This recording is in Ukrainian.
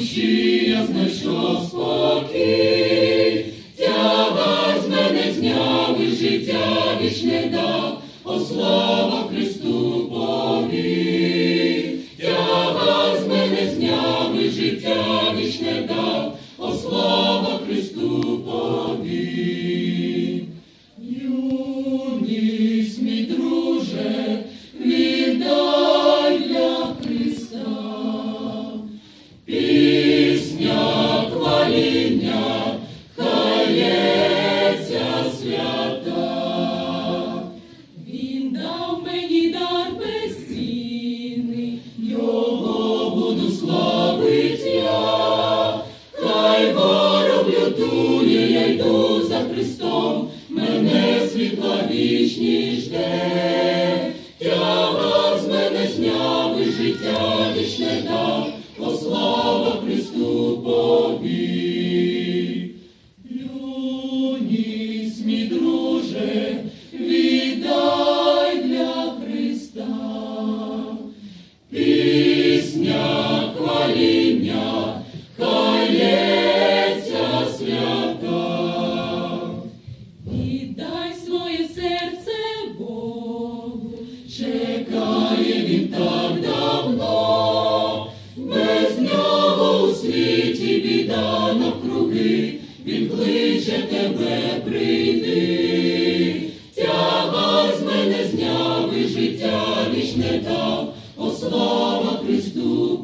душі я знайшов спокій, тяга з мене зняв і життя вічне дав, о слава Христу. Христом, мене світла вічні жде. біда навкруги, він кличе тебе, прийди, тяга з мене зняв і життя вічне дав, о слава Христу.